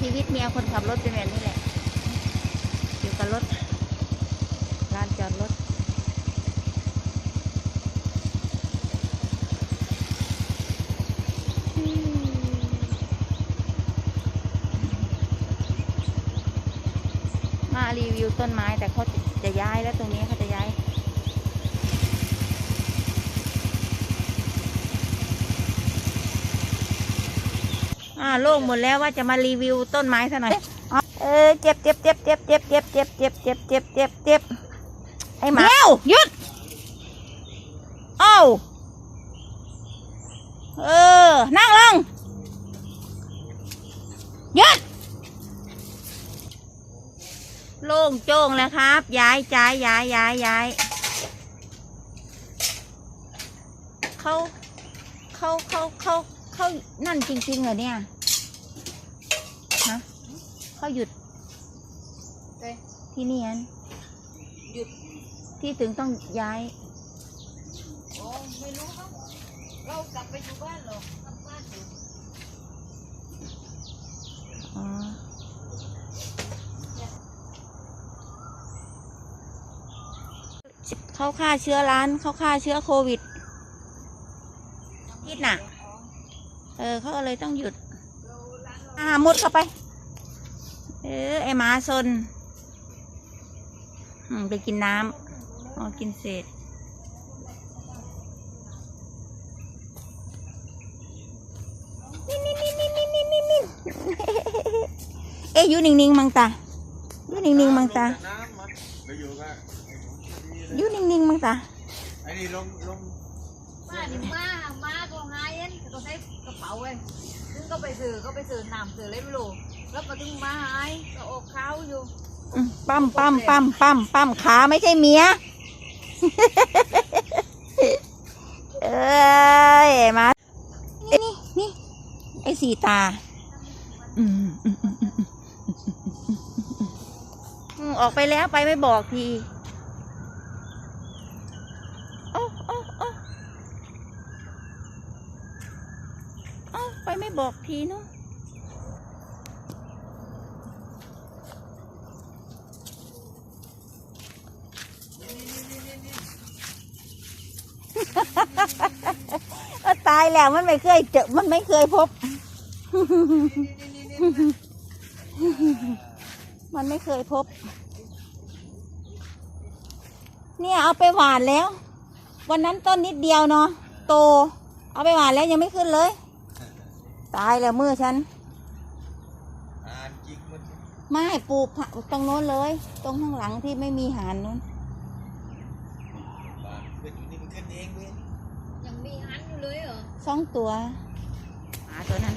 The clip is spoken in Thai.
ชีวิตเมียคนขับรถเป็นแบบนี้แหละ อยู่กับรถลานจอดรถมารีวิวต้นไม้แต่เขาจะย้ายแล้วตรงนี้เขาจะย้าย อ่าโล่งหมดแล้วว่าจะมารีวิวต้นไม้ซะหน่อยอ๋อเออเจ็บเจ็บเจ็บเจ็บเจ็บเจ็บเจ็บเจ็บเจ็บเจ็บเจ็บเจ็บไอ้หมาเอ้าหยุดเอ้าเออ นั่งลงหยุดโล่งโจ้งแล้วครับ ย้ายย้ายย้ายย้ายย้ายเขาเขาเขาเขา เขานั่นจริงๆเหรอเนี่ยฮะเขาหยุดเอ้ยที่นี่อันหยุดที่ถึงต้องย้ายโอ้ไม่รู้ครับเรากลับไปอยู่บ้านเหรอกลับบ้านอยู่อ๋อเขาฆ่าเชื้อร้านเขาฆ่าเชื้อโควิดพิษน่ะ เออเขาก็เลยต้องหยุด อ่ามุดเข้าไป เออไอหมาซนอืมไปกินน้ำอ๋อกินเศษนี่นี่นี่นี่นี่นี่นี่เอ๊ะอยู่นิ่งๆมังตาอยู่นิ่งๆมังตาน้ำมันไปอยู่กับอยู่นิ่งๆมังตาไอ้นี่ลงลงมาดิมามาก็หายเอ็นก็ใช้ กระเป๋าเว้ยซึ่งก็ไปซื้อก็ไปซื้อน้ำซื้ออะไรไม่รู้แล้วก็ถึงมาหายก็ออกเขาอยู่อืมปั้มปั้มปั้มปั้มปั้มขาไม่ใช่เมีย เอ้ยมานี่นี่นี่ไอ้สีตาอืมอืมอืมอืมอืมอืมออกไปแล้วไปไม่บอกทีโอ้โอ้โอ้เอ้า ไปไม่บอกทีเนาะก็ตายแล้วมันไม่เคยเจอ มันไม่เคยพบ มันไม่เคยพบ เนี่ยเอาไปหวานแล้ว วันนั้นต้นนิดเดียวเนาะ โต เอาไปหวานแล้วยังไม่ขึ้นเลย ตายแล้วมือฉันอ่านจิกมันไม่ปลูกผักตรงโน้นเลย ตรงข้างหลังที่ไม่มีหานนู้นบานเป็นอยู่นี่มันขึ้นเองเว้ยยังมีหันอยู่เลยเหรอ สองตัวหมาตัวนั้น